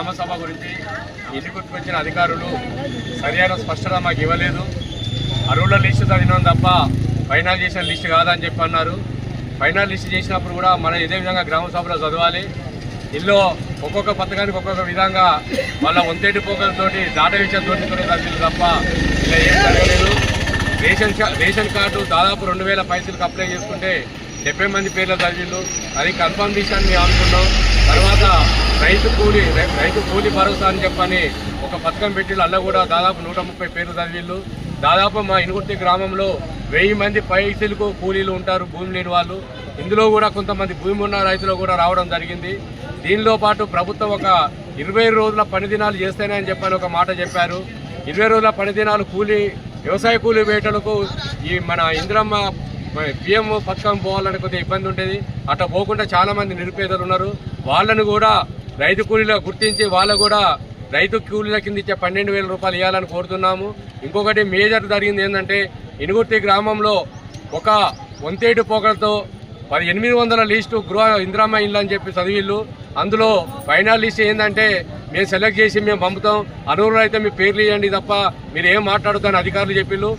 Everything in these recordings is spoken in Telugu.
గ్రామ సభ గురించి ఇంటికి వచ్చిన అధికారులు సరైన స్పష్టత మాకు ఇవ్వలేదు. అరువుల లిస్టు చదివినాం తప్ప ఫైనల్ చేసిన లిస్టు కాదని చెప్పి అన్నారు. ఫైనల్ లిస్ట్ చేసినప్పుడు కూడా మనం ఇదే విధంగా గ్రామ సభలో చదవాలి. ఇల్లు ఒక్కొక్క పథకానికి ఒక్కొక్క విధంగా వాళ్ళ వంతేటి పోకలతోటి దాట విషయం తోటితోనే చదివింది తప్ప ఇలా ఏం జరగలేదు. రేషన్ రేషన్ కార్డు దాదాపు రెండు వేల పైసలకు అప్లై చేసుకుంటే డెబ్బై మంది పేర్ల చదివిళ్ళు అది కన్ఫర్మ్ చేశాను మేము అనుకున్నాం. తర్వాత రైతు కూలి రైతు కూలి భరోసా అని చెప్పని ఒక పథకం పెట్టిళ్ళు అల్ల కూడా దాదాపు నూట ముప్పై పేర్లు చదివిళ్ళు దాదాపు మా ఇనుగుర్తి గ్రామంలో వెయ్యి మంది పైసలకు కూలీలు ఉంటారు భూమి లేని వాళ్ళు. ఇందులో కూడా కొంతమంది భూమి ఉన్న రైతులు కూడా రావడం జరిగింది. దీనిలో పాటు ప్రభుత్వం ఒక ఇరవై రోజుల పని దినాలు చేస్తేనే అని చెప్పని ఒక మాట చెప్పారు. ఇరవై రోజుల పని దినాలు కూలీ వ్యవసాయ కూలీ వేటలకు ఈ మన ఇందిరమ్మ పిఎం పథకం పోవాలని కొద్దిగా ఇబ్బంది ఉండేది. అట్లా పోకుండా చాలామంది నిరుపేదలు ఉన్నారు. వాళ్ళను కూడా రైతు కూలీలో గుర్తించి వాళ్ళకు కూడా రైతు కూలీల కింద ఇచ్చే పన్నెండు వేల రూపాయలు ఇవ్వాలని కోరుతున్నాము. ఇంకొకటి మేజర్ జరిగింది ఏంటంటే ఇనుగుర్తి గ్రామంలో ఒక వంతేటి పోకలతో పది ఎనిమిది వందల లీస్టు గృహ ఇందిరామ్మ ఇల్లు అని చెప్పి చదివిళ్ళు. అందులో ఫైనల్ లిస్ట్ ఏంటంటే మేము సెలెక్ట్ చేసి మేము పంపుతాం. అనువులు అయితే మీ పేర్లు ఇవ్వండి తప్ప మీరు ఏం మాట్లాడుతాను అధికారులు చెప్పిళ్ళు.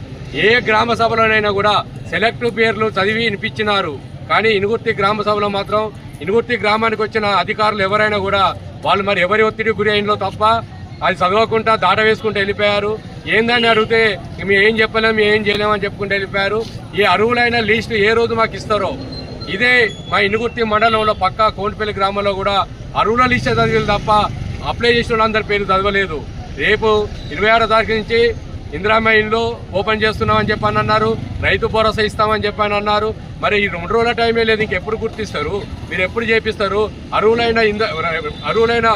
ఏ గ్రామ సభలోనైనా కూడా సెలెక్ట్ పేర్లు చదివి వినిపించినారు. కానీ ఇనుగుర్తి గ్రామ సభలో మాత్రం ఇనుగుర్తి గ్రామానికి వచ్చిన అధికారులు ఎవరైనా కూడా వాళ్ళు మరి ఎవరి ఒత్తిడి గురి అయినలో తప్ప అది చదవకుండా దాట వేసుకుంటూ వెళ్ళిపోయారు. ఏందని అడిగితే మేము ఏం చెప్పలేము మేము ఏం చేయలేము అని చెప్పుకుంటూ వెళ్ళిపోయారు. ఈ అరువులైన లిస్టు ఏ రోజు మాకు ఇస్తారో ఇదే మా ఇనుగుర్తి మండలంలో పక్క కోన్పల్లి గ్రామంలో కూడా అరువుల లిస్ట్ చదివిలు తప్ప అప్లై చేసిన వాళ్ళందరి పేరు చదవలేదు. రేపు ఇరవై ఆరో తారీఖు నుంచి ఇందిరామ్మ ఇల్లు ఓపెన్ చేస్తున్నామని చెప్పని అన్నారు రైతు భరోసా ఇస్తామని చెప్పని అన్నారు మరి ఈ రెండు రోజుల టైమే లేదు ఇంకెప్పుడు గుర్తిస్తారు? మీరు ఎప్పుడు చేపిస్తారు? అరువులైన ఇంద అరువులైన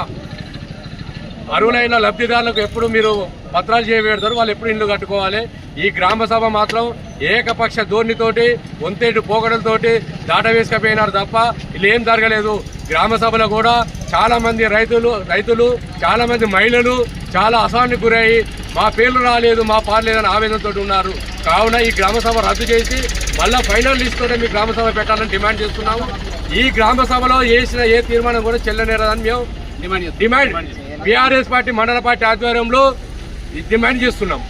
అరువులైన లబ్ధిదారులకు ఎప్పుడు మీరు పత్రాలు చేయబెడతారు? వాళ్ళు ఎప్పుడు ఇల్లు కట్టుకోవాలి? ఈ గ్రామ సభ మాత్రం ఏకపక్ష ధోరణితోటి వంతేటి పోకడలతోటి దాటవేసుకపోయినారు తప్ప వీళ్ళు ఏం జరగలేదు. గ్రామ సభలో కూడా చాలా మంది రైతులు రైతులు చాలా మంది మహిళలు చాలా అసహానికి గురయ్యి మా పేర్లు రాలేదు మా పార్లేదని ఆవేదనతో ఉన్నారు. కావున ఈ గ్రామ సభ రద్దు చేసి మళ్ళా ఫైనల్ లిస్ట్ తోటే మీ గ్రామ సభ పెట్టాలని డిమాండ్ చేస్తున్నాము. ఈ గ్రామ సభలో చేసిన ఏ తీర్మానం కూడా చెల్లనేరదని మేము డిమాండ్ డిమాండ్ బీఆర్ఎస్ పార్టీ మండల పార్టీ ఆధ్వర్యంలో డిమాండ్ చేస్తున్నాం.